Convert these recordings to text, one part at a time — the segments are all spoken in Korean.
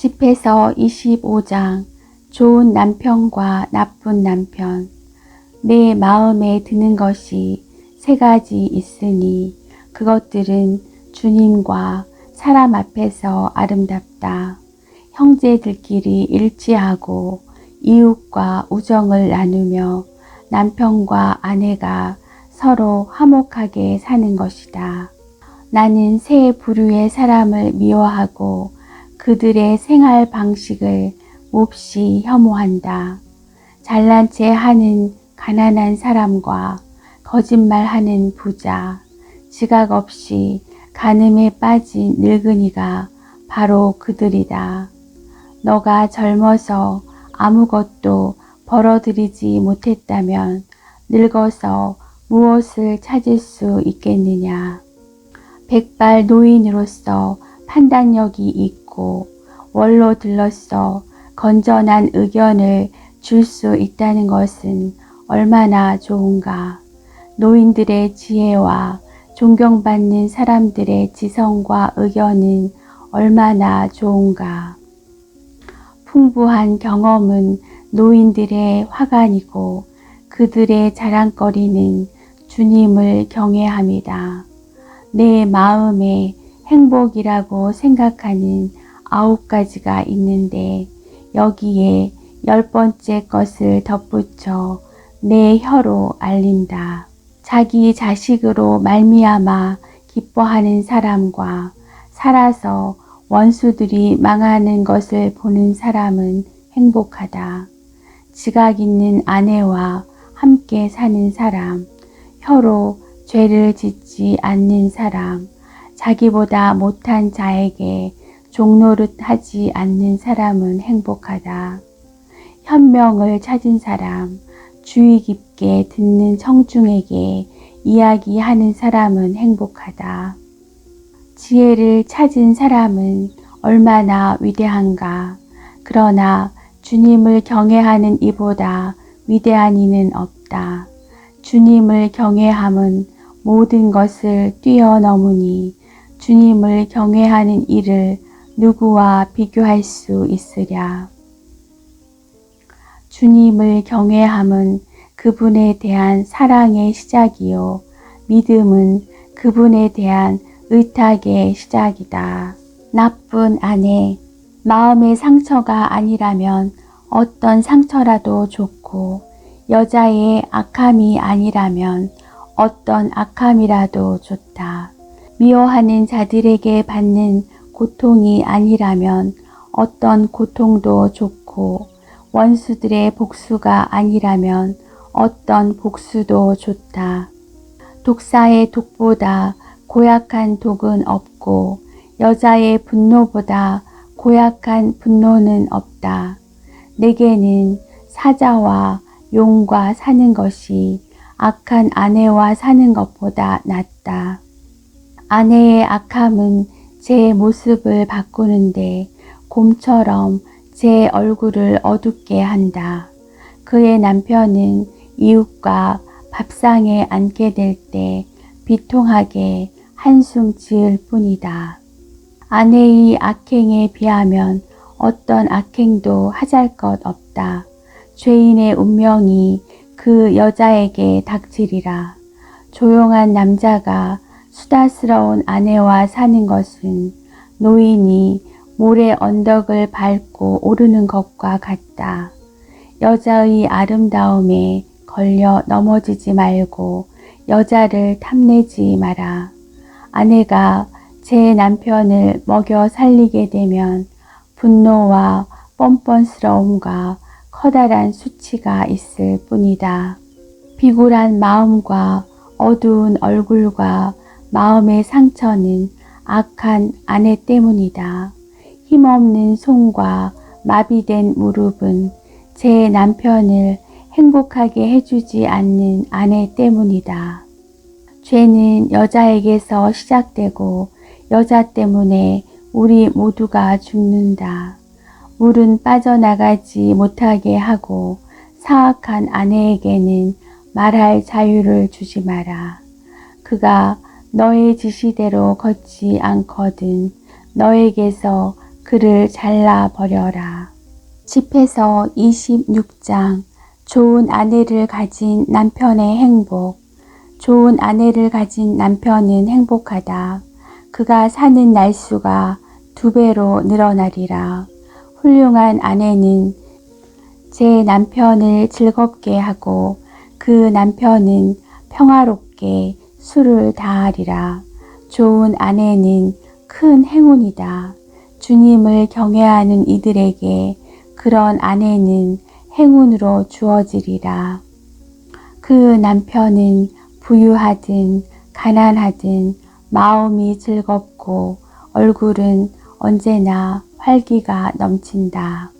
집에서 25장 좋은 남편과 나쁜 남편 내 마음에 드는 것이 세 가지 있으니 그것들은 주님과 사람 앞에서 아름답다. 형제들끼리 일치하고 이웃과 우정을 나누며 남편과 아내가 서로 화목하게 사는 것이다. 나는 세 부류의 사람을 미워하고 그들의 생활 방식을 몹시 혐오한다. 잘난 체 하는 가난한 사람과 거짓말하는 부자, 지각 없이 간음에 빠진 늙은이가 바로 그들이다. 너가 젊어서 아무것도 벌어들이지 못했다면 늙어서 무엇을 찾을 수 있겠느냐. 백발 노인으로서 판단력이 있고 원로 들로서 건전한 의견을 줄 수 있다는 것은 얼마나 좋은가. 노인들의 지혜와 존경받는 사람들의 지성과 의견은 얼마나 좋은가. 풍부한 경험은 노인들의 화관이고 그들의 자랑거리는 주님을 경외함이다. 내 마음에 행복이라고 생각하는 아홉 가지가 있는데 여기에 열 번째 것을 덧붙여 내 혀로 알린다. 자기 자식으로 말미암아 기뻐하는 사람과 살아서 원수들이 망하는 것을 보는 사람은 행복하다. 지각 있는 아내와 함께 사는 사람, 혀로 죄를 짓지 않는 사람, 자기보다 못한 자에게 종노릇 하지 않는 사람은 행복하다. 현명을 찾은 사람, 주의 깊게 듣는 청중에게 이야기하는 사람은 행복하다. 지혜를 찾은 사람은 얼마나 위대한가. 그러나 주님을 경외하는 이보다 위대한 이는 없다. 주님을 경외함은 모든 것을 뛰어넘으니 주님을 경외하는 이를 누구와 비교할 수 있으랴. 주님을 경외함은 그분에 대한 사랑의 시작이요. 믿음은 그분에 대한 의탁의 시작이다. 나쁜 아내, 마음의 상처가 아니라면 어떤 상처라도 좋고, 여자의 악함이 아니라면 어떤 악함이라도 좋다. 미워하는 자들에게 받는 고통이 아니라면 어떤 고통도 좋고, 원수들의 복수가 아니라면 어떤 복수도 좋다. 독사의 독보다 고약한 독은 없고 여자의 분노보다 고약한 분노는 없다. 내게는 사자와 용과 사는 것이 악한 아내와 사는 것보다 낫다. 아내의 악함은 제 모습을 바꾸는데 곰처럼 제 얼굴을 어둡게 한다. 그의 남편은 이웃과 밥상에 앉게 될 때 비통하게 한숨 지을 뿐이다. 아내의 악행에 비하면 어떤 악행도 하잘 것 없다. 죄인의 운명이 그 여자에게 닥치리라. 조용한 남자가 수다스러운 아내와 사는 것은 노인이 모래 언덕을 밟고 오르는 것과 같다. 여자의 아름다움에 걸려 넘어지지 말고 여자를 탐내지 마라. 아내가 제 남편을 먹여 살리게 되면 분노와 뻔뻔스러움과 커다란 수치가 있을 뿐이다. 비굴한 마음과 어두운 얼굴과 마음의 상처는 악한 아내 때문이다. 힘없는 손과 마비된 무릎은 제 남편을 행복하게 해주지 않는 아내 때문이다. 죄는 여자에게서 시작되고 여자 때문에 우리 모두가 죽는다. 물은 빠져나가지 못하게 하고 사악한 아내에게는 말할 자유를 주지 마라. 그가 너의 지시대로 걷지 않거든 너에게서 그를 잘라버려라. 집에서 26장 좋은 아내를 가진 남편의 행복 좋은 아내를 가진 남편은 행복하다. 그가 사는 날수가 두 배로 늘어나리라. 훌륭한 아내는 제 남편을 즐겁게 하고 그 남편은 평화롭게 술을 다하리라. 좋은 아내는 큰 행운이다. 주님을 경외하는 이들에게 그런 아내는 행운으로 주어지리라. 그 남편은 부유하든 가난하든 마음이 즐겁고 얼굴은 언제나 활기가 넘친다.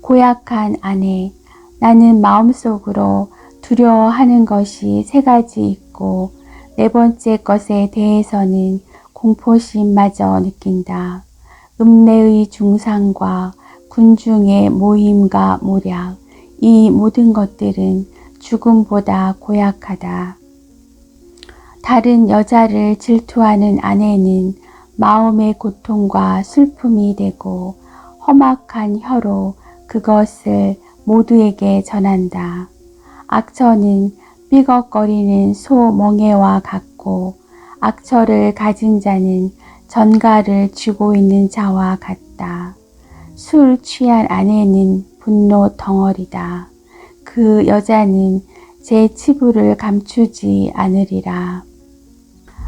고약한 아내, 나는 마음속으로 두려워하는 것이 세 가지 있고 네 번째 것에 대해서는 공포심마저 느낀다. 읍내의 중상과 군중의 모임과 모략, 이 모든 것들은 죽음보다 고약하다. 다른 여자를 질투하는 아내는 마음의 고통과 슬픔이 되고 험악한 혀로 그것을 모두에게 전한다. 악처는 삐걱거리는 소 멍에와 같고 악처를 가진 자는 전가를 쥐고 있는 자와 같다. 술 취한 아내는 분노 덩어리다. 그 여자는 제 치부를 감추지 않으리라.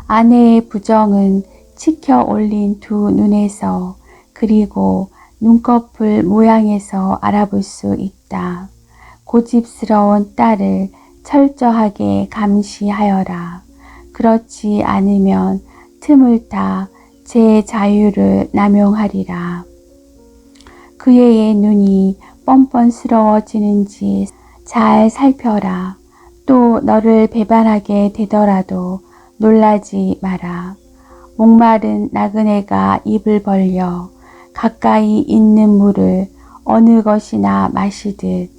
아내의 부정은 치켜 올린 두 눈에서 그리고 눈꺼풀 모양에서 알아볼 수 있다. 고집스러운 딸을 철저하게 감시하여라. 그렇지 않으면 틈을 타 제 자유를 남용하리라. 그의 눈이 뻔뻔스러워지는지 잘 살펴라. 또 너를 배반하게 되더라도 놀라지 마라. 목마른 나그네가 입을 벌려 가까이 있는 물을 어느 것이나 마시듯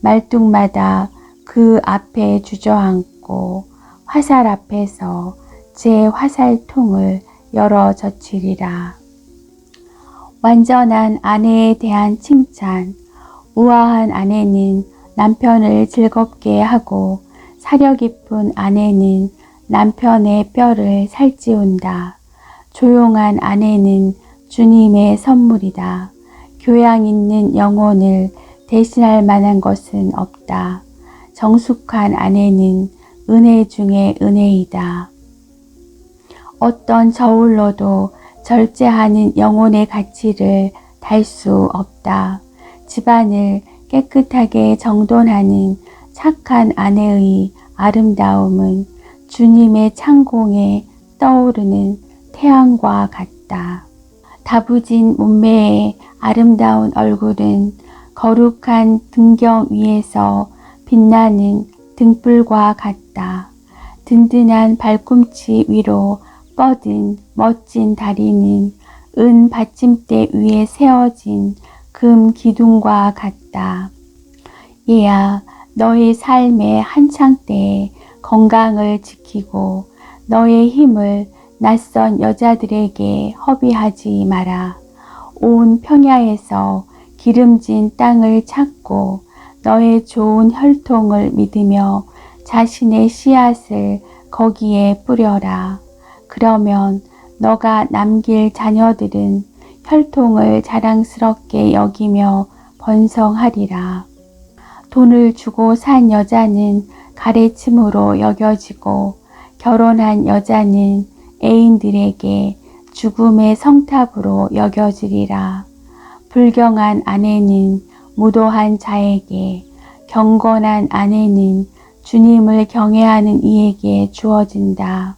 말뚝마다 그 앞에 주저앉고 화살 앞에서 제 화살통을 열어 젖히리라. 완전한 아내에 대한 칭찬. 우아한 아내는 남편을 즐겁게 하고 사려 깊은 아내는 남편의 뼈를 살찌운다. 조용한 아내는 주님의 선물이다. 교양 있는 영혼을 대신할 만한 것은 없다. 정숙한 아내는 은혜 중에 은혜이다. 어떤 저울로도 절제하는 영혼의 가치를 달 수 없다. 집안을 깨끗하게 정돈하는 착한 아내의 아름다움은 주님의 창공에 떠오르는 태양과 같다. 다부진 몸매의 아름다운 얼굴은 거룩한 등경 위에서 빛나는 등불과 같다. 든든한 발꿈치 위로 뻗은 멋진 다리는 은 받침대 위에 세워진 금 기둥과 같다. 얘야, 너의 삶의 한창 때에 건강을 지키고 너의 힘을 낯선 여자들에게 허비하지 마라. 온 평야에서 기름진 땅을 찾고 너의 좋은 혈통을 믿으며 자신의 씨앗을 거기에 뿌려라. 그러면 너가 남길 자녀들은 혈통을 자랑스럽게 여기며 번성하리라. 돈을 주고 산 여자는 가래침으로 여겨지고 결혼한 여자는 애인들에게 죽음의 성탑으로 여겨지리라. 불경한 아내는 무도한 자에게, 경건한 아내는 주님을 경외하는 이에게 주어진다.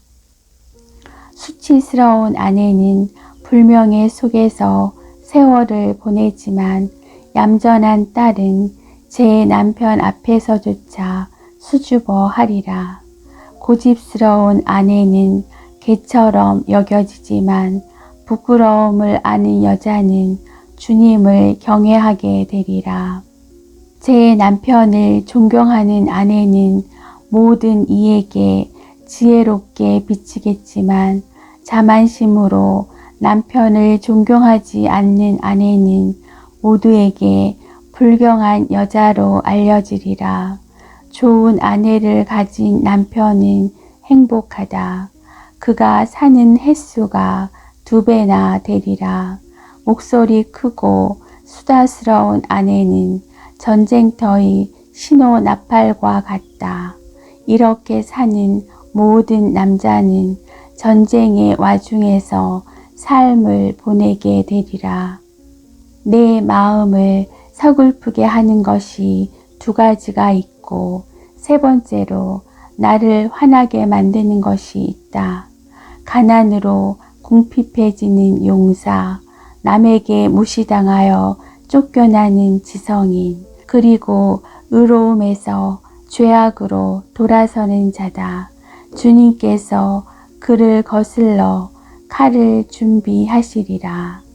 수치스러운 아내는 불명예 속에서 세월을 보내지만 얌전한 딸은 제 남편 앞에서조차 수줍어 하리라. 고집스러운 아내는 개처럼 여겨지지만 부끄러움을 아는 여자는 주님을 경외하게 되리라. 제 남편을 존경하는 아내는 모든 이에게 지혜롭게 비치겠지만 자만심으로 남편을 존경하지 않는 아내는 모두에게 불경한 여자로 알려지리라. 좋은 아내를 가진 남편은 행복하다. 그가 사는 횟수가 두 배나 되리라. 목소리 크고 수다스러운 아내는 전쟁터의 신호 나팔과 같다. 이렇게 사는 모든 남자는 전쟁의 와중에서 삶을 보내게 되리라. 내 마음을 서글프게 하는 것이 두 가지가 있고 세 번째로 나를 화나게 만드는 것이 있다. 가난으로 궁핍해지는 용사, 남에게 무시당하여 쫓겨나는 지성인, 그리고 의로움에서 죄악으로 돌아서는 자다. 주님께서 그를 거슬러 칼을 준비하시리라.